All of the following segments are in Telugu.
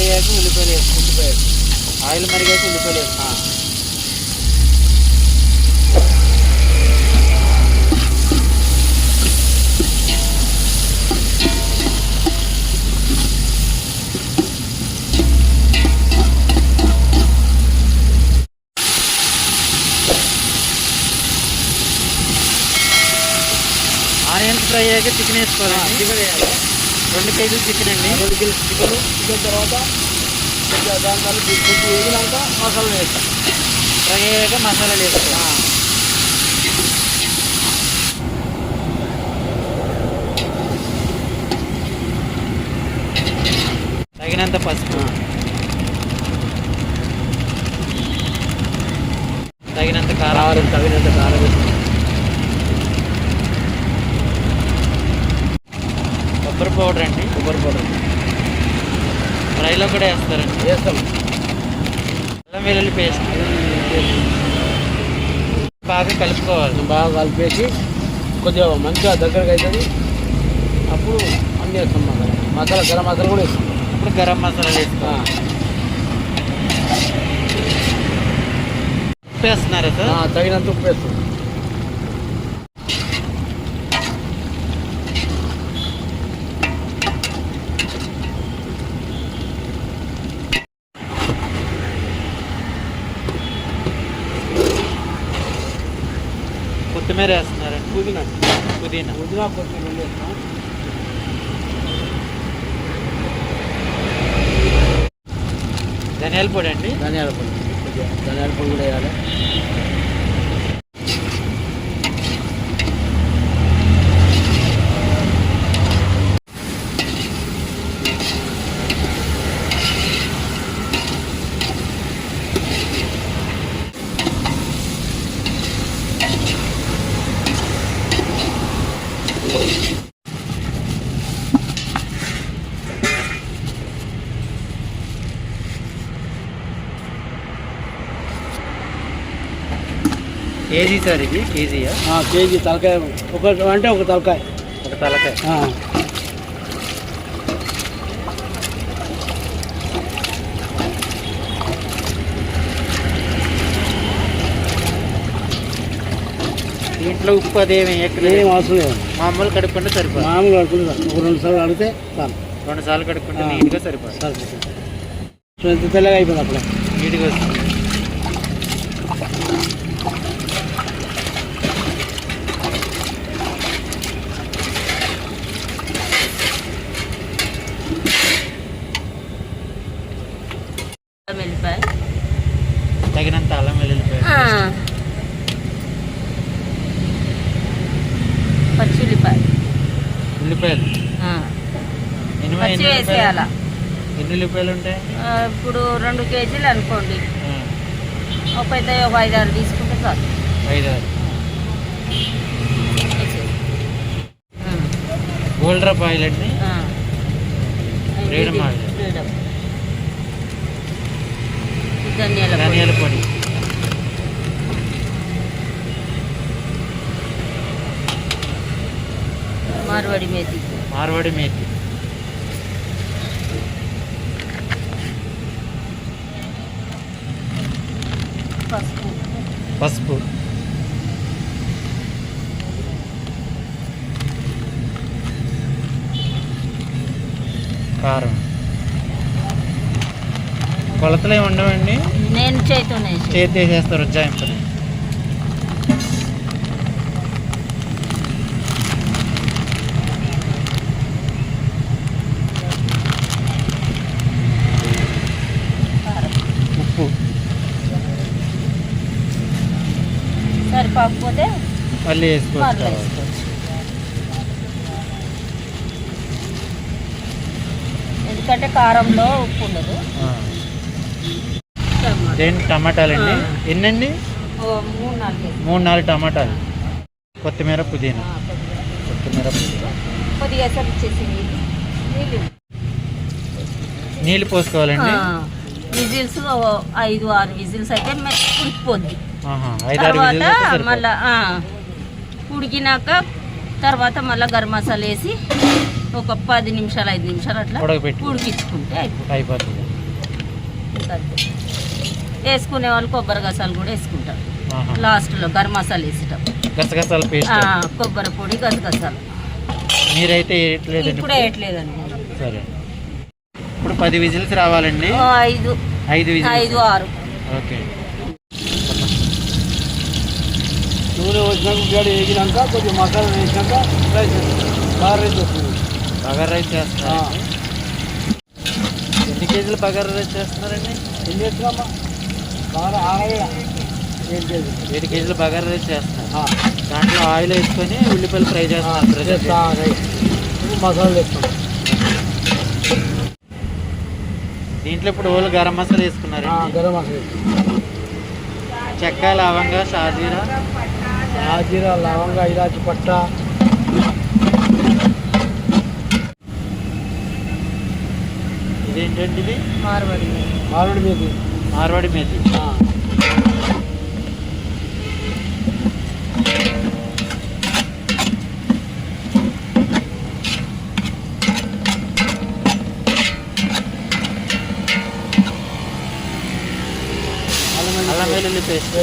అయ్యాక ఉల్లిపాయలు వేసుకో ఉల్లిపాయలు ఆయిల్ మరిగాక ఉల్లిపాయలు వేసుకో ఆనియన్స్ ఫ్రై అయ్యాక చికెన్ వేయాలి. రెండు కేజీలు చికెన్ అండి. రెండు కిలో చికెన్ చికెన్ తర్వాత దాని తర్వాత కొంచెం వేగినాక మసాలా వేస్తాం. ఫ్రై అయ్యాక మసాలాలు వేసుకోవాలి తగినంత పసుపు. తగినంత కారం. తగినంత కారం వేస్తాం కొబ్బరి పౌడర్ అండి. కొబ్బరి పౌడర్. ఫ్రైలో కూడా వేస్తారండి. వేస్తాం. అల్లం వెల్లుల్లి పేస్ట్. బాగా కలుపుకోవాలి. బాగా కలిపేసి కొద్దిగా మంచిగా దగ్గరకు అవుతుంది. అప్పుడు అన్నీ వేస్తాం మసాలా. మసాలా గరం మసాలా కూడా వేస్తాం. ఇప్పుడు గరం మసాలా వేసుకోవాలి. ఉప్పు వేస్తున్నారా సార్? తగినంత ఉప్పు వేస్తాం కొత్తిమీర వేస్తున్నారండి పుదీనా పుదీనా పుదీనా కొత్తిమీర వేస్తాం ధనియాల పొడి అండి. ధనియాల పొడి. ధనియాల పొడి కూడా వేయాలి. కేజీ సార్ ఇది? కేజీయా? కేజీ తలకాయ. ఒక అంటే ఒక తలకాయ. ఒక తలకాయ. దీంట్లో ఉప్పు అదేమి ఏం అవసరం లేదు. మామూలు కడుక్కుంటే సరిపోదు. మామూలుగా అడుగుతుంది ఒక రెండు సార్లు అడిగితే చాలు. రెండు సార్లు కడుక్కుంటే. నీట్గా సరిపోదు. సరిపోతుంది. తెల్లగా అయిపోయింది అప్పుడే. నీట్గా వస్తుంది. వెళ్ళిపోయి తగినంత అల్లం వెల్లుల్లిపాయ పచ్చి ఉల్లిపాయ ఉల్లిపాయలు. ఎన్ని పచ్చి వేసేయాల ఉల్లిపాయలు? ఎన్ని ఉల్లిపాయలు ఉంటాయి? ఇప్పుడు రెండు కేజీలు అనుకోండి. ఒక పెద్ద ఒక ఐదు ఆరు తీసుకుంటే చాలు. ఐదు ఆరు. గోల్డ్ ఆయిల్ అండి. Freedom oil. ఫ్రీడమ్. ధనియాల పొడి. ధనియాల పొడి మార్వాడి మేతి మార్వాడి మేతి పసుపు పసుపు కారం కొలతలు ఏమి ఉండవండి. నేను చేతితోనే. చేతి వేసేస్తారు ఉజ్జాయింపుని కారం. ఉప్పు. సరిపోకపోతే మళ్ళీ వేసుకోవచ్చు ఎందుకంటే కారంలో ఉప్పు ఉండదు. దేని టమాటాలండి. ఎన్నండి? మూడు నాలుగు. టమాటాలు. కొత్తిమీర పుదీనా. కొత్తిమీర. పుదీనా. నీళ్ళు. పోసుకోవాలండి? విజిల్స్ ఐదు ఆరు విజిల్స్ అయితే ఉడికిపోద్ది తర్వాత. మళ్ళా ఉడికినాక తర్వాత మళ్ళీ గరం మసాలా వేసి ఒక పది నిమిషాలు ఐదు నిమిషాలు అట్లా. ఉడికించుకుంటే అయిపోతుంది. అయిపోతుంది. వేసుకునే వాళ్ళు కొబ్బరి గసాలు కూడా వేసుకుంటారు. లాస్ట్లో గరం మసాలా వేసేటప్పుడు. గసగసాల పేస్ట్. ఆ, కొబ్బరి పొడి గసగసాలు. మీరైతే వేయట్లేదండి ఇప్పుడు వేయట్లేదండి. సరే. ఇప్పుడు పది విజిల్స్ రావాలండి? ఐదు. ఐదు ఐదు ఆరు. ఓకే. నూనె వచ్చినాక ఉల్లిగడ్డ వేగినాక కొంచెం మసాలా వేసినాక రైస్ వేస్తాం. బాగా రైస్ వస్తుంది. బగారా రైస్. చేస్తున్నారు ఎన్ని కేజీలు బగారా రైస్ చేస్తున్నారండి? ఏం చేస్తున్నామా ఏడు కేజీలు బగారా రైస్ చేస్తున్నారు. దాంట్లో ఆయిల్ వేసుకొని ఉల్లిపాయలు ఫ్రై చేస్తున్నారు. ప్రజెంట్. చేస్తా రైస్. మసాలా వేస్తాం దీంట్లో ఇప్పుడు ఓన్లీ గరం మసాలా వేసుకున్నారు ఆ, గరం మసాలా చెక్క లవంగా షాజీరా? ఆజీరా లవంగా ఇలాచి పట్ట. ఇదేంటండి ఇది? మార్వడి. మామిడి మీద మార్వాడి మేతి అల్లం వెల్లుల్లి పేస్ట్.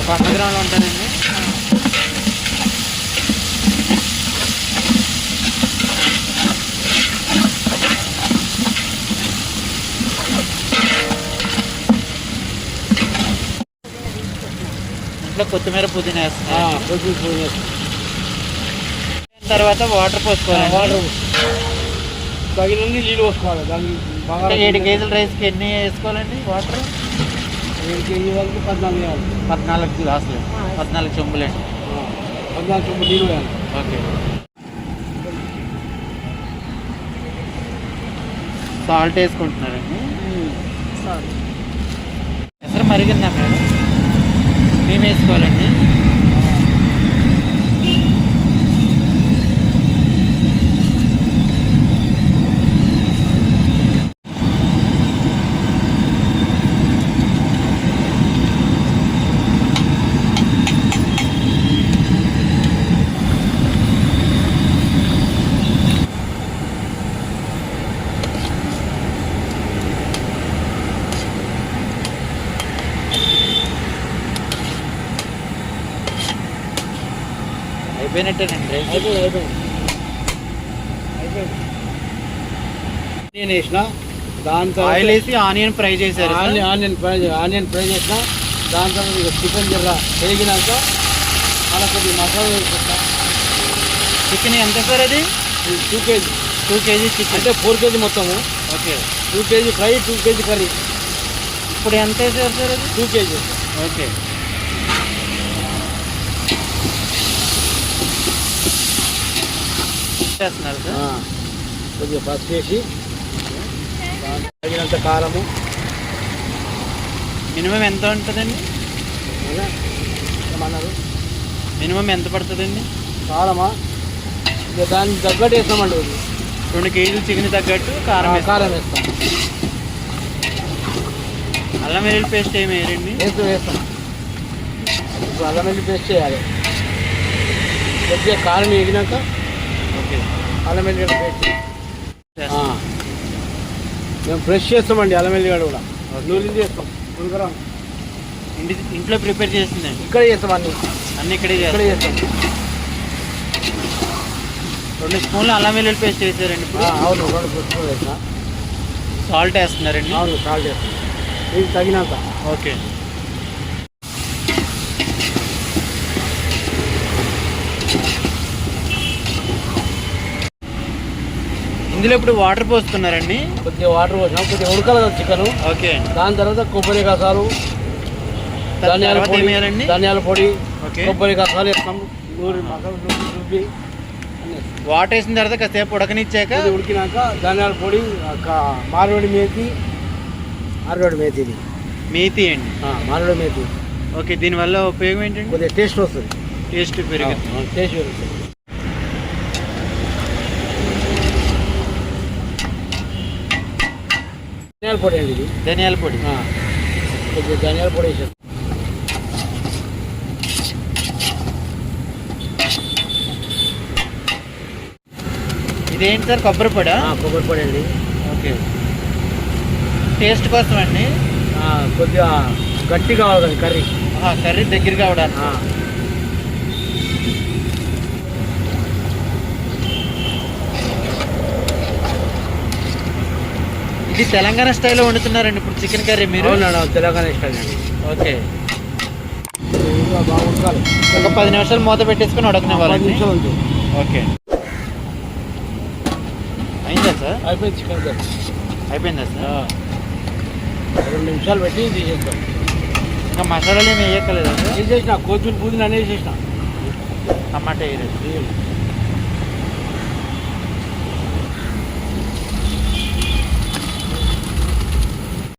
ఒక వంద గ్రాములు ఉంటానండి ఇంట్లో కొత్తిమీర పుదీనా వేస్తున్నాను తర్వాత వాటర్ పోసుకోవాలి వాటర్ తగినన్ని నీళ్ళు పోసుకోవాలి దానికి ఏడు కేజీల రైస్కి ఎన్ని వేసుకోవాలండి వాటర్? ఏడు కేజీ వరకు పద్నాలుగు వేయాలి. పద్నాలుగు గ్లాసులు. పద్నాలుగు చెంబులండి. పద్నాలుగు చొమ్ము నీళ్ళు వేయాలి ఓకే. సాల్ట్ వేసుకుంటున్నారండి. సారీ ఎసరు మరిగిందా మేడం? మేమేసుకోవాలండి. అయిపోయినట్టేనండి అయిపోయింది అయిపోయింది. అయిపోయింది. నేను వేసిన దాని తర్వాత ఆయిల్ వేసి ఆనియన్ ఫ్రై చేశారు onion onion fry onion fry చేసిన దాని తర్వాత చికెన్ జర్ర వేగినాక అలా కొద్దిగా మసాలా వేసుకుంటా చికెన్ ఎంత సార్ అది? Two KG. Two KG chicken. అంటే ఫోర్ కేజీ మొత్తము. Okay. Two KG fry two KG curry. ఇప్పుడు ఎంత వేసారు సార్ అది? Two KG. ఓకే. చేస్తున్నారు కొద్దిగా పసుపు వేసి దానికి తగినంత కారము. మినిమం ఎంత ఉంటుందండి? ఏమన్నారు? మినిమం ఎంత పడుతుందండి? కారమా? ఇక దానికి తగ్గట్టు వేస్తామండి. రెండు కేజీలు చికెన్ తగ్గట్టు కారం. కారం వేస్తాం. అల్లం వెల్లుల్లి పేస్ట్ ఏమి వేయరండి? వేస్తాం వేస్తాం. ఇప్పుడు అల్లం వెల్లి పేస్ట్ చేయాలి. కొద్దిగా కారం వేగినాక చేస్తాం. మేము ఫ్రెష్ చేస్తామండి అల్లం వెల్లిగడ్డ కూడా. నూనె చేస్తాం. ఉడకరం ఇంటి ఇంట్లో ప్రిపేర్ చేసిందండి ఇక్కడ చేస్తాం అన్ని. అన్ని ఇక్కడే ఇక్కడ చేస్తాం. రెండు స్పూన్లు అల్లం వెల్లుల్లి పేస్ట్ వేసారండి అవును రెండు స్పూన్లు వేసిన. సాల్ట్ వేస్తున్నారండి. అవును సాల్ట్ చేస్తాం ఇది తగినంత. ఓకే. ఇందులో ఇప్పుడు వాటర్ పోస్తున్నారండి. కొద్దిగా వాటర్ పోసినాం కొద్దిగా ఉడకాలి కదా చికెన్. ఓకే. అండి దాని తర్వాత కొబ్బరి కసాలు ధనియాల పొడి? ధనియాల పొడి కొబ్బరి కసాలు వేస్తాం. నూరి మసాలా రుబ్బి. వాటర్ వేసిన తర్వాత కాసేపు ఉడకనిచ్చాక ఉడికినాక ధనియాల పొడి మారేడు మేతి మారేడు మేతి ఇది మేతి అండి. ఆ, మారేడు మేతి. ఓకే దీనివల్ల ఉపయోగం ఏంటండి? కొద్దిగా టేస్ట్ వస్తుంది. టేస్ట్ పెరుగుతుంది. టేస్ట్ పెరుగుతుంది. ధనియాల పొడి అండి ఇది. ధనియాల పొడి. కొద్దిగా ధనియాల పొడి వేసేది ఇదేంటి సార్ కొబ్బరి పొడి? కొబ్బరి పొడి అండి. ఓకే. టేస్ట్ కోసం అండి కొద్దిగా గట్టి కావాలి కర్రీ. కర్రీ దగ్గర కావడానికి ఇది తెలంగాణ స్టైల్లో వండుతున్నారండి ఇప్పుడు చికెన్ కర్రీ మీరు? తెలంగాణ స్టైల్ అండి. ఓకే. ఒక పది నిమిషాలు మూత పెట్టేసుకొని ఉంది ఓకే. అయిందా సార్? అయిపోయింది చికెన్ కర్రీ. అయిపోయిందా సార్. రెండు నిమిషాలు పెట్టి తీసేస్తాం ఇంకా మసాలాలు ఏమి వేయక్కలేదా సార్? వేసేసిన కొత్తిమీర పుదీనా వేసేసిన. టమాటా వేయలేదు.